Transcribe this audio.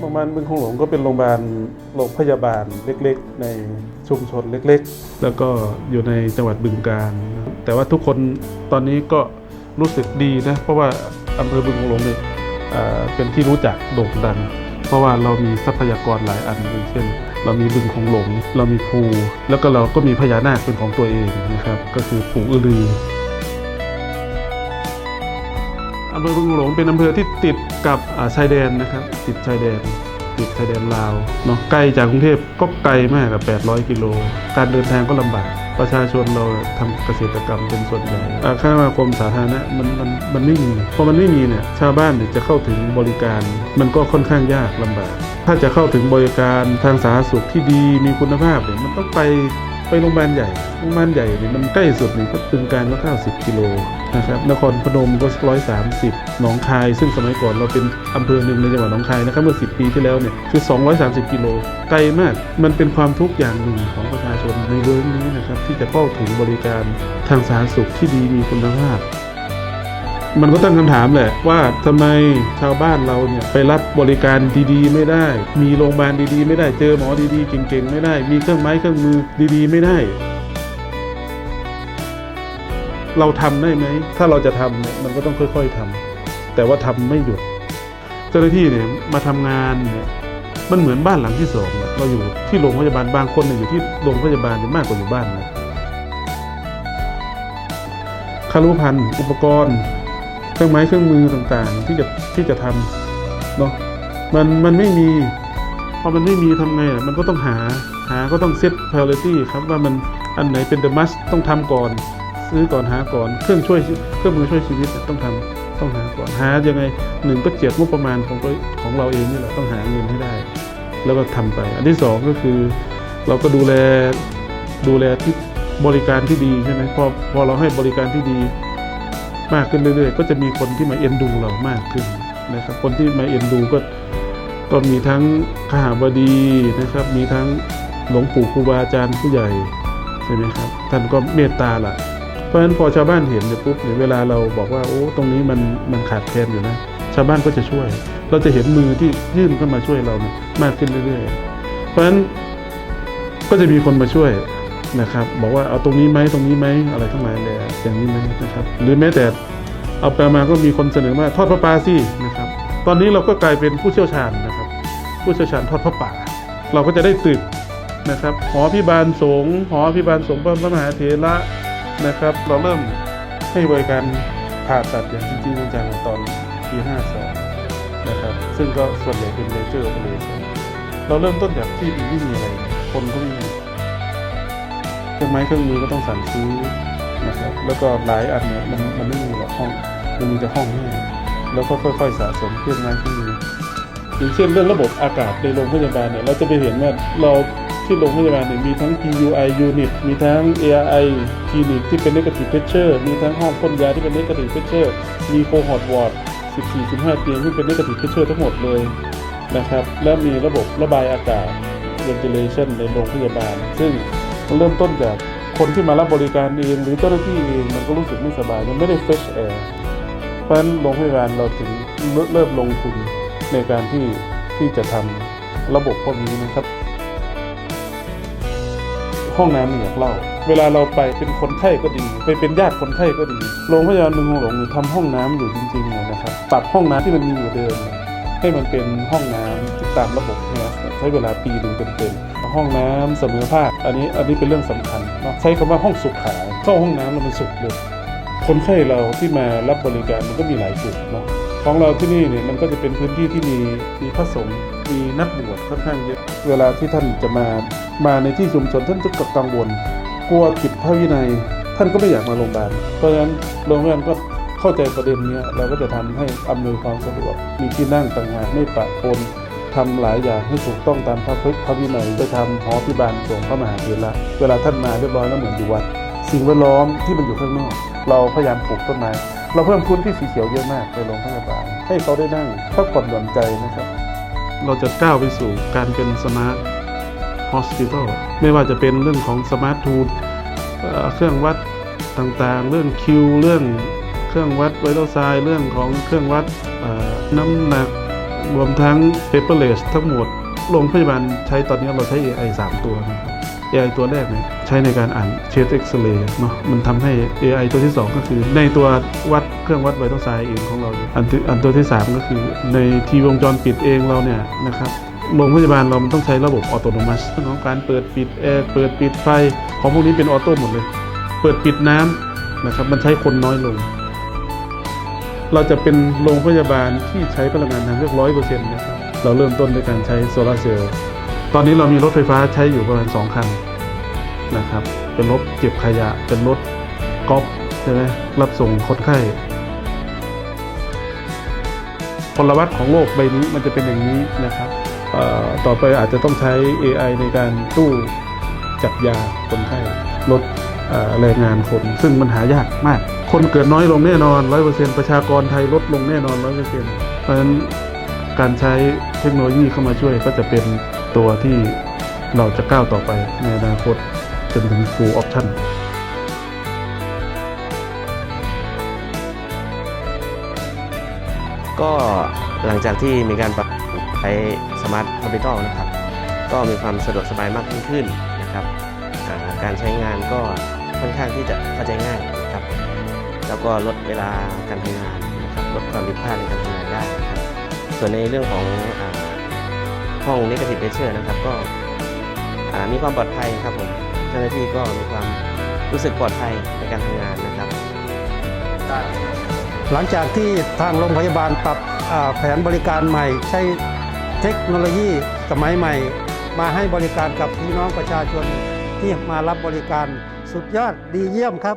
โรงพยาบาลบึงคงหลงก็เป็นโรงพยาบาลโรงพยาบาลเล็กๆ ในชุมชนเล็กๆ แล้วก็อยู่ในจังหวัดบึงกาฬนะครับแต่ว่าทุกคนตอนนี้ก็รู้สึกดีนะ เพราะว่าอำเภอบึงคงหลงเนี่ยเป็นที่รู้จักโด่งดัง เพราะว่าเรามีทรัพยากรหลายอันอย่างเช่น เรามีบึงคงหลง เรามีภู แล้วก็เราก็มีพญานาคเป็นของตัวเองนะครับ ก็คือปู่อือลือำเภอบึงหลงเป็นอำเภอที่ติดกับชายแดนนะครับ ติดชายแดน ติดชายแดนลาวเนาะไกล้จากกรุงเทพก็ไกลมากกับ 800 กิโล การเดินทางก็ลำบาก ประชาชนเราทำเกษตรกรรมเป็นส่วนใหญ่อ่าคมาคมสาธารณะมันมันมันไม่มีพอมันไม่มีเนี่ยชาวบ้านจะเข้าถึงบริการ มันก็ค่อนข้างยากลำบาก ถ้าจะเข้าถึงบริการทางสาธารณสุขที่ดีมีคุณภาพเนี่ยมันต้องไปไปโรงพยาบาลใหญ่ โรงพยาบาลใหญ่เนี่ยมันใกล้สุดเนี่ยก็ตึงการก็90กิโล นะครับนครพนมก็ร้อยสามสิบหนองคาย ซึ่งสมัยก่อนเราเป็นอำเภอหนึ่งในจังหวัดหนองคายนะครับเมื่อ10ปีที่แล้วเนี่ยคือ 230 กิโลไกลมากมันเป็นความทุกข์อย่างหนึ่งของประชาชนในเรื่องนี้นะครับที่จะเข้าถึงบริการทางสาธารณสุขที่ดีมีคุณภาพมันก็ตั้งคำถามแหละว่าทำไมชาวบ้านเราเนี่ยไปรับบริการดีๆ ไม่ได้ มีโรงพยาบาลดีๆ ไม่ได้เจอหมอดีๆ เก่งๆ ไม่ได้ มีเครื่องไม้เครื่องมือดีๆ ไม่ได้ เราทำได้ไหม ถ้าเราจะทำเนี่ยมันก็ต้องค่อย ๆทำแต่ว่าทำไม่หยุด เจ้าหน้าที่เนี่ยมาทำงานเนี่ยมันเหมือนบ้านหลังที่สองเราอยู่ที่โรงพยาบาลบางคนเนี่ยอยู่ที่โรงพยาบาลเนี่ยมากกว่าอยู่บ้านนะคารุพันธ์อุปกรณ์ เครื่องไม้เครื่องมือต่างๆ ที่จะที่จะทำเนาะมันมันไม่มีพอมันไม่มีทำไงอะมันก็ต้องหาหาก็ต้องเซต priority ครับว่ามันอันไหนเป็น the must ต้องทำก่อน ซื้อก่อนหาก่อนเครื่องช่วยเครื่องมือช่วยชีวิตต้องทำต้องหาก่อนหายังไงหนึ่งก็เจียดงบประมาณของของเราเองนี่แหละต้องหาเงินให้ได้ แล้วก็ทำไป อันที่สองก็คือ เราก็ดูแลดูแลที่บริการที่ดีใช่ไหมพอพอเราให้บริการที่ดีมากขึ้นเรื่อยๆ ก็จะมีคนที่มาเอ็นดูเรามากขึ้นนะครับ คนที่มาเอ็นดูก็ก็มีทั้งข้าบดีนะครับ มีทั้งหลวงปู่ครูบาอาจารย์ผู้ใหญ่ใช่ไหมครับ ท่านก็เมตตาล่ะ เพราะฉะนั้นพอชาวบ้านเห็นเนี่ยปุ๊บเนี่ยเวลาเราบอกว่าโอ้ตรงนี้มันมันขาดแคลนอยู่นะชาวบ้านก็จะช่วย เราจะเห็นมือที่ยื่นเข้ามาช่วยเราเนี่ยมากขึ้นเรื่อยๆ เพราะฉะนั้นก็จะมีคนมาช่วยนะครับ บอกว่าเอาตรงนี้ไหมตรงนี้ไหมอะไรทั้งหลายแหล่อย่างนี้ไหมนะครับ หรือแม้แต่เอาไปมาก็มีคนเสนอมาทอดพระป่าสินะครับ ตอนนี้เราก็กลายเป็นผู้เชี่ยวชาญนะครับ ผู้เชี่ยวชาญทอดพระป่า เราก็จะได้ตึกนะครับหอพิบาลสงฆ์หอพิบาลสงฆ์พระมหาเถระ นะครับ เราเริ่มให้บริการผ่าตัดอย่างจริงจังตอนปี 52 นะครับ ซึ่งก็ส่วนใหญ่เป็นเลเจอร์โอเปอเรชั่นเราเริ่มต้นจากที่ดีไม่มีอะไร คนก็ไม่มีเครื่องไม้เครื่องมือก็ต้องสั่งซื้อนะครับแล้วก็หลายอันเนี่ยมันมันไม่มีหรอกห้องมันมีแต่ห้องให้แล้วก็ค่อยๆสะสมเครื่องไม้เครื่องมืออย่างเช่นเรื่องระบบอากาศในโรงพยาบาลเนี่ยเราจะไปเห็นว่าเรา ที่โรงพยาบาลเนี่ยมีทั้ง PUI unit มีทั้ง ARI clinic ที่เป็น negative pressure มีทั้งห้องพ่นยาที่เป็น negative pressure มี cohort ward 14-15 เตียงที่เป็น negative pressure ทั้งหมดเลยนะครับ และมีระบบระบายอากาศ ventilation ในโรงพยาบาล ซึ่งมันเริ่มต้นจากคนที่มารับบริการเองหรือเจ้าหน้าที่เองมันก็รู้สึกไม่สบาย มันไม่ได้ fresh air เพราะฉะนั้นโรงพยาบาลเราถึงเริ่มลงทุนในการที่ที่จะทำระบบพวกนี้นะครับ ห้องน้ำเนี่อยากเล่า เวลาเราไปเป็นคนไข้ก็ดี ไปเป็นญาติคนไข้ก็ดี โรงพยาบาลเมืองหลวงเนี่ยทำห้องน้ำอยู่จริงๆเลยนะครับ ปรับห้องน้ำที่มันมีอยู่เดิม ให้มันเป็นห้องน้ำที่ตามระบบเนี่ยใช้เวลาปีหนึ่งเต็มๆห้องน้ำเสมอภาค อันนี้อันนี้เป็นเรื่องสำคัญเนาะใช้คำว่าห้องสุขขายเข้าห้องน้ำแล้วมันสุขเลย คนไข้เราที่มารับบริการมันก็มีหลายจุดเนาะ ของเราที่นี่เนี่ยมันก็จะเป็นพื้นที่ที่มีมีพระสงฆ์มีนักบวชค่อนข้างเยอะเวลาที่ท่านจะมามาในที่ชุมชนท่านจะกังวลกลัวผิดพระวินัย ท่านก็ไม่อยากมาโรงพยาบาลเพราะฉะนั้นโรงพยาบาลก็เข้าใจประเด็นนี้เราก็จะทำให้อำนวยความสะดวกมีที่นั่งต่างหากไม่ปะปนทำหลายอย่างให้ถูกต้องตามพระพระวินัยไปทำหอพิบาลส่งพระมหาเถระเวลาท่านมาเรียบร้อยแล้วเหมือนอยู่วัด สิ่งแวดล้อมที่มันอยู่ข้างนอก เราพยายามปลูกต้นไม้ เราเพิ่มพื้นที่สีเขียวเยอะมากในโรงพยาบาลให้เขาได้นั่งพักผ่อนหย่อนใจนะครับ เราจะก้าวไปสู่การเป็นสมาร์ท Hospital ไม่ว่าจะเป็นเรื่องของสมาร์ททูลเครื่องวัดต่างๆ เรื่องคิว เรื่องเครื่องวัดไวรัลไซน์เรื่องของเครื่องวัดน้ำหนักรวมทั้ง paperless ทั้งหมดโรงพยาบาลใช้ตอนนี้เราใช้ AI 3 ตัวนะครับ AI ตัวแรกเนี่ยใช้ในการอ่านเชสเอ็กซเรย์เนาะมันทำให้ AI ตัวที่ 2 ก็คือ ในตัววัดเครื่องวัดไวทัลไซน์เองของเราอันอันตัวที่ 3 ก็คือในทีวงจรปิดเองเราเนี่ยนะครับโรงพยาบาลเรามันต้องใช้ระบบออโตโนมัสเรื่องของการเปิดปิดแอร์เปิดปิดไฟของพวกนี้เป็นออโต้หมดเลย เปิดปิดน้ำนะครับมันใช้คนน้อยลง เราจะเป็นโรงพยาบาลที่ใช้พลังงานทางเลือกร้อยเปอร์เซ็นต์นะครับเราเริ่มต้นด้วยการใช้โซลาร์เซลล์ ตอนนี้เรามีรถไฟฟ้าใช้อยู่ประมาณ 2 คันนะครับ เป็นรถเก็บขยะ เป็นรถก๊อฟใช่ไหมรับส่งคนไข้พลวัตของโลกใบนี้มันจะเป็นอย่างนี้นะครับต่อไปอาจจะต้องใช้ AI ในการตู้จับยาคนไข้ลดแรงงานคน ซึ่งมันหายากมาก คนเกิดน้อยลงแน่นอน 100%ประชากรไทยลดลงแน่นอน 100%เพราะฉะนั้นการใช้เทคโนโลยีเข้ามาช่วยก็จะเป็น ตัวที่เราจะก้าวต่อไปในอนาคตจนถึง full option ก็หลังจากที่มีการปรับใช้สมาร์ทคอมพิวเตอร์นะครับ ก็มีความสะดวกสบายมากยิ่งขึ้นนะครับ การใช้งานก็ค่อนข้างที่จะเข้าใจง่ายนะครับ แล้วก็ลดเวลาการทำงานนะครับลดความผิดพลาดในการทำงานได้นะครับส่วนในเรื่องของอ ห้องนิเกติเพเชอร์นะครับ ก็มีความปลอดภัยครับผมเจ้าหน้าที่ก็มีความรู้สึกปลอดภัยในการทำงานนะครับ หลังจากที่ทางโรงพยาบาลปรับแผนบริการใหม่ ใช้เทคโนโลยีสมัยใหม่ มาให้บริการกับพี่น้องประชาชนที่มารับบริการสุดยอดดีเยี่ยมครับ